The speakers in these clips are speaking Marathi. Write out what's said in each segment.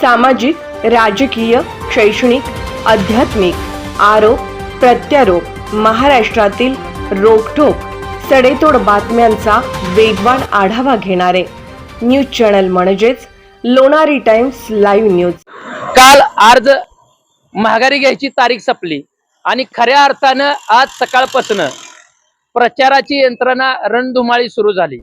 सामाजिक राजकीय शैक्षणिक आध्यात्मिक आरोप प्रत्यारोप महाराष्ट्रातील रोखोक सडेतोड बातम्यांचा वेगवान आढावा घेणारे न्यूज चॅनल म्हणजेच लोणारी टाइम्स लाईव्ह न्यूज. काल अर्ज माघारी घ्यायची तारीख संपली आणि खऱ्या अर्थानं आज सकाळपासून प्रचाराची यंत्रणा रणधुमाळी सुरू झाली.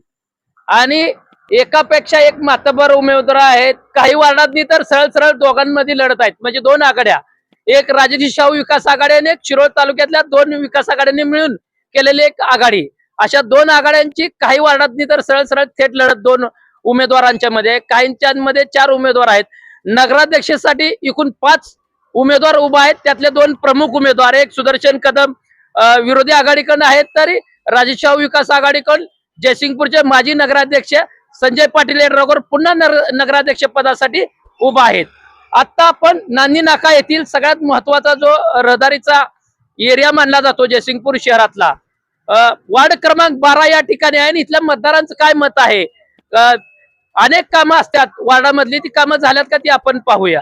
आणि एकापेक्षा एक मातबर उमेदवार आहेत. काही वार्डातनी तर सरळ सरळ दोघांमध्ये लढत आहेत. म्हणजे दोन आघाड्या. एक राजाजी शाहू विकास आघाडी आणि एक शिरोळ तालुक्यातल्या दोन विकास आघाड्यांनी मिळून केलेली एक आघाडी. अशा दोन आघाड्यांची काही वार्डातनी तर सरळ सरळ थेट लढत दोन उमेदवारांच्या मध्ये काहींच्यामध्ये चार उमेदवार आहेत. नगराध्यक्षेसाठी एकूण पाच उमेदवार उभा आहेत. त्यातले दोन प्रमुख उमेदवार एक सुदर्शन कदम विरोधी आघाडीकडून आहेत. तरी राजेशाहू विकास आघाडीकडून जयसिंगपूरचे माजी नगराध्यक्ष संजय पाटील येड्रावकर पुन्हा नगर- नगराध्यक्ष पदासाठी उभा आहेत. आता आपण नांदी नाका येथील सगळ्यात महत्त्वाचा जो रहदारीचा एरिया मानला जातो जयसिंगपूर शहरातला वार्ड क्रमांक बारा या ठिकाणी आहे आणि इथल्या मतदारांचं काय मत आहे? अनेक कामं असतात. वार्डामधली ती कामं झाल्यात का ती आपण पाहूया.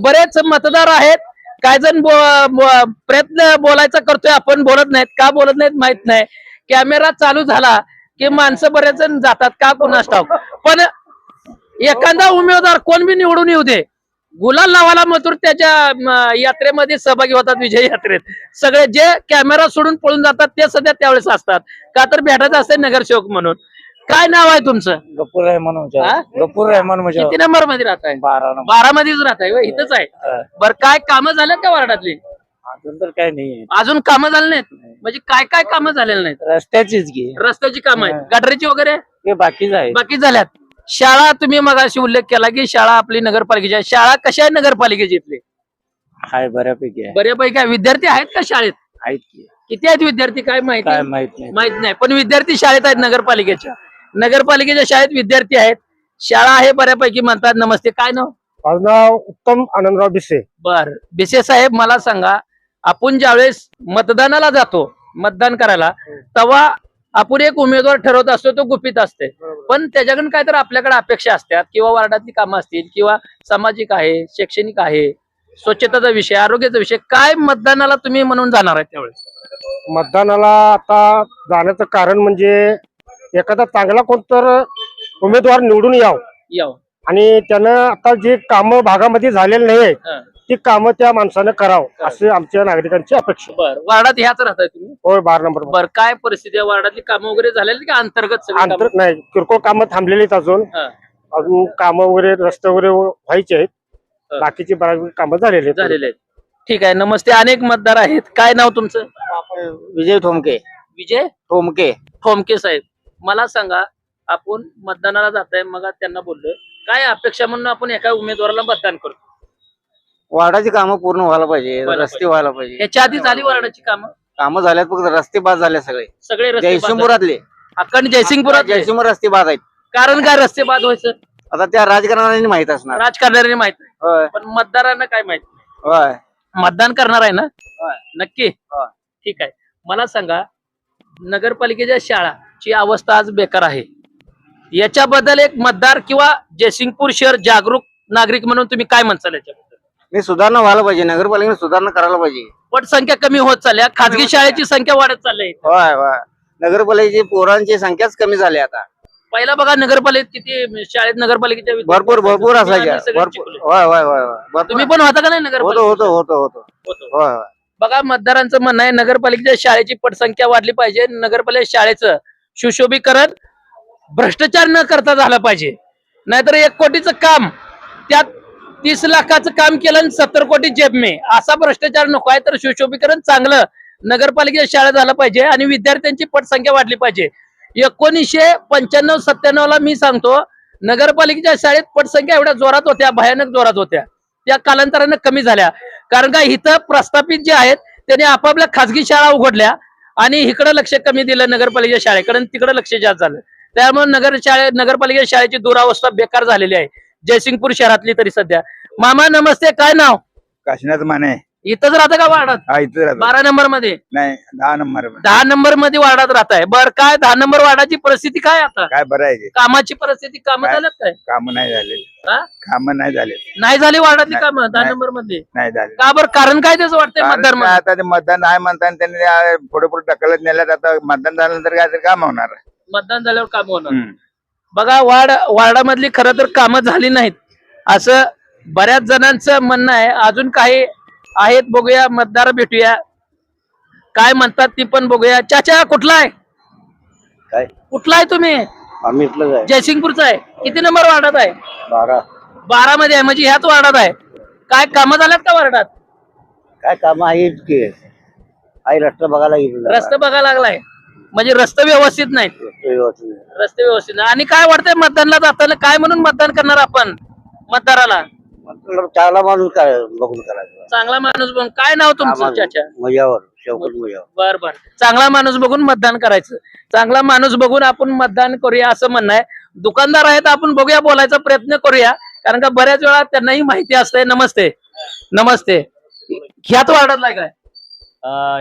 बरेच मतदार आहेत. काय जण बो- बो- प्रयत्न बोलायचा करतोय आपण बोलत नाहीत. का बोलत नाहीत माहीत नाही. कॅमेरा चालू झाला. की माणसं बरेच जण जातात का कुणास ठाऊक. पण एखादा उमेदवार कोण बी निवडून येऊ दे. गुलाल लावाला मथुर त्याच्या यात्रेमध्ये सहभागी होतात विजय यात्रेत. सगळे जे कॅमेरा सोडून पळून जातात ते सध्या त्यावेळेस असतात. का तर भेटायचं असते नगरसेवक म्हणून. काय नाव आहे तुमचं? गप्पूर रहमान हा? मुजावर गप्पूर रहमान मुजावर किती नंबरमध्ये राहत आहे? बारा बारा मध्येच राहत आहे इथंच आहे. हा. बर काय कामं झाल्यात का वार्डातली? अजून तर काय नाही. अजून कामं झाली नाहीत? म्हणजे काय काय कामं झालेली नाहीत? रस्त्याचीच घे रस्त्याची कामं आहेत. गटरीची वगैरे? हे बाकीच आहे बाकी झाल्यात. शाळा तुम्ही मगाशी उल्लेख केला की शाळा आपली नगरपालिकेची आहे. शाळा कशा आहे नगरपालिकेची इथली? हाय बऱ्यापैकी आहे. बऱ्यापैकी आहे. विद्यार्थी आहेत का शाळेत? आहेत की. किती आहेत विद्यार्थी? काय माहिती? काय माहीत नाही. माहीत नाही. पण विद्यार्थी शाळेत आहेत नगरपालिकेच्या. नगरपालिकेच्या शाळेत विद्यार्थी आहेत. शाळा आहे बऱ्यापैकी म्हणतात. नमस्ते. काय नाव? माझं नाव उत्तम आनंदराव बिसे बर. बिसे साहेब मला सांगा आपण ज्यावेळेस मतदानाला जातो मतदान करायला तेव्हा आपण एक उमेदवार ठरवत असतो तो गुपित असते. पण त्याच्याकडून काय तर आपल्याकडे अपेक्षा असतात किंवा वार्डातली कामं असतील किंवा सामाजिक आहे शैक्षणिक आहे स्वच्छतेचा विषय आरोग्याचा विषय काय मतदानाला तुम्ही म्हणून जाणार आहे त्यावेळेस? मतदानाला आता जाण्याचं कारण म्हणजे एखादा चांगला कोणतर उमेदवार निवडून याव. याव. आणि त्यानं आता जे कामं भागामध्ये झालेली नाही हं. ती कामं त्या माणसानं करावं असे आमच्या नागरिकांची अपेक्षा आहे. बर. वार्डात ह्याच राहताय तुम्ही? होय बारा नंबर बर काय परिस्थिती आहे? वार्डातली कामं वगैरे झालेली का अंतर्गत सगळी कामं? अंतर नाही किरकोळ कामं थांबलेली आहेत अजून. हं. अजून कामं वगैरे रस्ते वगैरे व्हायचे आहेत. हं. बाकीची बऱ्याच कामं झालेली आहेत. झालेले आहेत. ठीक आहे नमस्ते. अनेक मतदार आहेत. काय नाव तुमचं? विजय ठोमके. विजय? ठोमके. ठोमके साहेब मला सांगा आपण मतदानाला जाताय मग त्यांना बोललोय. काय अपेक्षा म्हणून आपण एका उमेदवाराला मतदान करतो? वार्डाची कामं पूर्ण व्हायला पाहिजे व्हायला रस्ते व्हायला पाहिजे. याच्या आधी झाली वार्डाची कामं? कामं झाल्यात फक्त रस्ते बाद झाले सगळे. सगळे रस्ते बाद झाले. जयसिंगपुरातले? अखंड जयसिंगपुरात जयसिंगपूर रस्ते बाद आहेत. कारण काय रस्ते बाद व्हायचं? आता त्या राजकारणाने माहीत असणार. राजकारणाऱ्यांनी माहीत नाही. होय. पण मतदारांना काय माहीत नाही. होय. मतदान करणार आहे ना? नक्की? होय. ठीक आहे. मला सांगा नगरपालिकेच्या शाळाची अवस्था आज बेकार आहे. याच्याबद्दल एक मतदार किंवा जयसिंगपूर शहर जागरूक नागरिक म्हणून तुम्ही काय म्हणताल याच्याबद्दल? नाही सुधारणा व्हायला पाहिजे नगरपालिकेने सुधारणा करायला पाहिजे. पटसंख्या कमी होत चालल्या खाजगी शाळेची संख्या वाढत चालली. होय होय. नगरपालिकेची पोरांची संख्याच कमी झाली आता. पहिला बघा नगरपालिकेत किती शाळेत नगरपालिकेच्या विद्यार्थी भरपूर भरपूर असायचे. असायच्या भरपूर शिकलो. होय होय होय होय. भरपूर. तुम्ही पण होता का नाही होतो नगरपालिकेत? होतो होतो होतो. होतो. होय होय. बघा मतदारांचं म्हणणं आहे नगरपालिकेच्या शाळेची पटसंख्या वाढली पाहिजे नगरपालिका शाळेचं सुशोभीकरण भ्रष्टाचार न करता झालं पाहिजे. नाहीतर एक कोटीचं काम त्यात तीस लाखाचं काम केलं आणि सत्तर कोटी जेब मे. असा भ्रष्टाचार नको आहे तर सुशोभीकरण चांगलं. नगरपालिकेच्या शाळा झालं पाहिजे आणि विद्यार्थ्यांची पटसंख्या वाढली पाहिजे. एकोणीसशे पंच्याण्णव सत्त्याण्णव ला मी सांगतो नगरपालिकेच्या शाळेत पटसंख्या एवढ्या जोरात होत्या भयानक जोरात होत्या. त्या कालांतरानं कमी झाल्या. कारण का इथं प्रस्थापित जे आहेत त्यांनी आपापल्या खासगी शाळा उघडल्या आणि इकडे लक्ष कमी दिलं नगरपालिकेच्या शाळेकडे तिकडे लक्ष जास्त झालं. त्यामुळे नगर शाळे नगरपालिकेच्या शाळेची दुरावस्था बेकार झालेली आहे. जयसिंगपूर शहरातली तरी सध्या. मामा नमस्ते काय नाव? काशीनाथ माने. इथंच राहतं का वार्डात हा इथं राहतो. बारा नंबरमध्ये नाही दहा नंबर दहा नंबरमध्ये वार्डात राहत आहे बर काय दहा नंबर वार्डाची परिस्थिती काय आता? काय बरं आहे ते? कामाची परिस्थिती काम काय? झाल्यात काय? काम नाही झाले हा? काम नाही झाले नाही झाली वार्डातली नाही, कामं दहा नाही. नंबरमध्ये नाही झाले. का बरं कारण काय त्याचं वाटतंय कारण मतदार काय आता ते मतदान आहे म्हणताना त्यांनी आ, पुढे पुढे ढकलत नेल्यात. आता मतदान झाल्यानंतर काय तरी काम होणार. मतदान झाल्यावर काम होणार. हम्म. बघा वार्ड वार्डामधली खरं तर कामं झाली नाहीत. असं बऱ्याच जणांचं म्हणणं आहे अजून काही आहेत बघूया मतदार भेटूया. काय म्हणतात ती पण बघूया. चाचा कुठला आहे? काय? कुठला आहे तुम्ही? आम्ही इथलंच आहे. जयसिंगपूरचा आहे. किती नंबर वार्डात आहे? बारा. बारा मध्ये आहे म्हणजे ह्याच वार्डात आहे. काय कामं झाल्यात का वार्डात? काय काम आहे की? आई रस्ता बघायला रस्ते बघायला लागलाय. म्हणजे रस्ते व्यवस्थित नाहीत. रस्ते व्यवस्थित नाही. आणि काय वाटतंय मतदानला जाताना? काय म्हणून मतदान करणार आपण? मतदाराला? चांगला माणूस काय बघून करायचं? चांगला माणूस बघून काय नाव तुमचं चाचा? मजावर बर बर. चांगला माणूस बघून मतदान करायचं. चांगला माणूस बघून आपण मतदान करूया असं म्हणणं आहे. दुकानदार आहेत आपण बघूया बोलायचा प्रयत्न करूया. कारण का बऱ्याच वेळा त्यांनाही माहिती असते नमस्ते. नमस्ते. ह्यात वाढतलाय काय?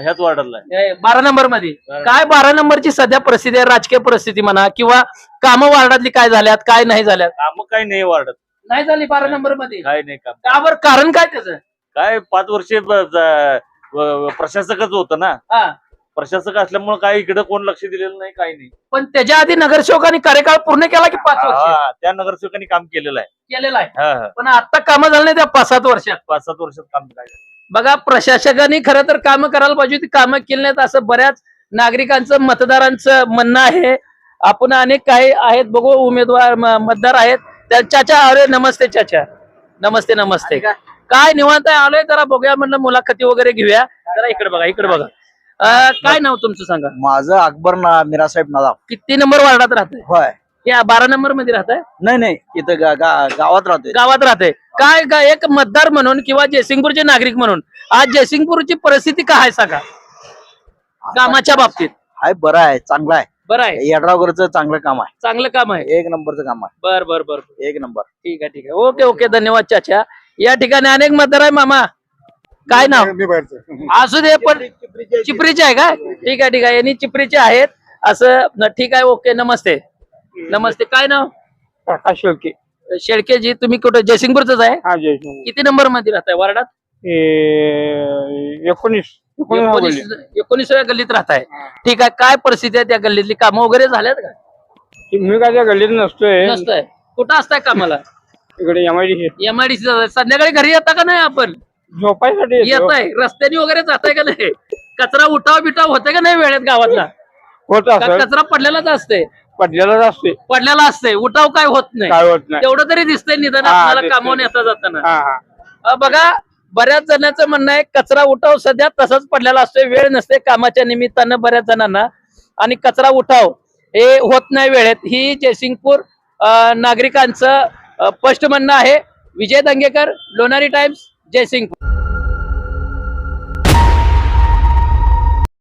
ह्याच वार्डाला हे बारा नंबरमध्ये काय बारा नंबरची सध्या परिस्थिती आहे? राजकीय परिस्थिती म्हणा किंवा कामं वार्डातली काय झाल्यात काय नाही झाल्यात? काम काही नाही वाढत नाही झाली बारा नंबरमध्ये काय नाही काम. का बरं? कारण काय त्याचं? काय पाच वर्षे ब- ज- व- प्रशासकच होतं ना. हा. प्रशासक असल्यामुळे काय इकडे कोण लक्ष दिलेलं नाही काही नाही. पण त्याच्या आधी नगरसेवकांनी कार्यकाळ पूर्ण केला की पाच वर्ष? हा, त्या नगरसेवकांनी काम केलेलं आहे. केलेला आहे. हा, हा. पण आता कामं झालं नाही त्या पाच सात वर्षात. पाच सात वर्षात काम बघा प्रशासकांनी खरं तर कामं करायला पाहिजे होती. कामं केली नाहीत असं बऱ्याच नागरिकांचं मतदारांचं म्हणणं आहे. आपण अनेक काही आहेत. बघू उमेदवार म- मतदार आहेत. त्या चाचा अरे नमस्ते चाचा. नमस्ते नमस्ते. काय? निवांत आहे? आलोय जरा बघूया म्हणलं मुलाखती वगैरे घेऊया. जरा इकडे बघा इकडे बघा. अं, काय नाव तुमचं सांगा? माझं अकबर ना मिरासाहेब नदाम किती नंबर वार्डात राहतंय? होय. या बारा नंबरमध्ये राहताय? नाही नाही इथं गा- गा- गावात राहतोय. गावात राहते काय एक मतदार म्हणून किंवा जयसिंगपूरचे नागरिक म्हणून आज जयसिंगपूरची परिस्थिती काय आहे सांगा? कामाच्या बाबतीत. हाय बरं आहे चांगला आहे. बरं आहे. येड्रावकरचं चांगलं काम आहे. चांगलं काम आहे. एक नंबरचं काम आहे. बर बर बर एक नंबर. ठीक आहे ठीक आहे. Okay okay. धन्यवाद चाचा. या ठिकाणी अनेक मतदार आहे मामा. काय नाव? मी बाहेरचं. असू दे पण चिपरीचे आहे का? ठीक आहे ठीक आहे. यांनी चिपरीचे आहेत. असं न- ठीक आहे ओके. नमस्ते. नमस्ते. काय नाव? प्रकाश शेळके. शेळकेजी तुम्ही कुठं? जयसिंगपूरच आहे? हा जयसिंग किती नंबरमध्ये राहताय वार्डात? एकोणीस. एकोणीस एकोणीसव्या गल्लीत राहताय. ठीक आहे काय परिस्थिती आहे त्या गल्लीतली? कामं वगैरे झाल्यात का? मी काय त्या गल्लीत नसतोय. नसतंय. कुठं असताय कामाला? इकडे एमआयडी एमआयडीसी संध्याकाळी घरी येता का नाही आपण? झोपायसाठी येत. आहे रस्त्याने वगैरे जाताय का नाही? कचरा उठाव बिटाव होते का नाही वेळेत गावातला? होत का असं कचरा पडलेलाच असते पडलेलाच असते पडलेला असते उठाव काय होत नाही. काय होत नाही. तेवढं तरी दिसतंय निदान हा, आपल्याला दिसतंय. कामावून येता जाताना. हा हा. अ, बघा बऱ्याच जणांचं म्हणणं आहे कचरा उठाव सध्या तसाच पडलेला असतोय वेळ नसते कामाच्या निमित्तानं बऱ्याच जणांना. आणि कचरा उठाव हे होत नाही वेळेत. ही जयसिंगपूर अ, नागरिकांचं स्पष्ट म्हणणं आहे. विजय दंगेकर लोणारी टाइम्स जयसिंगपूर.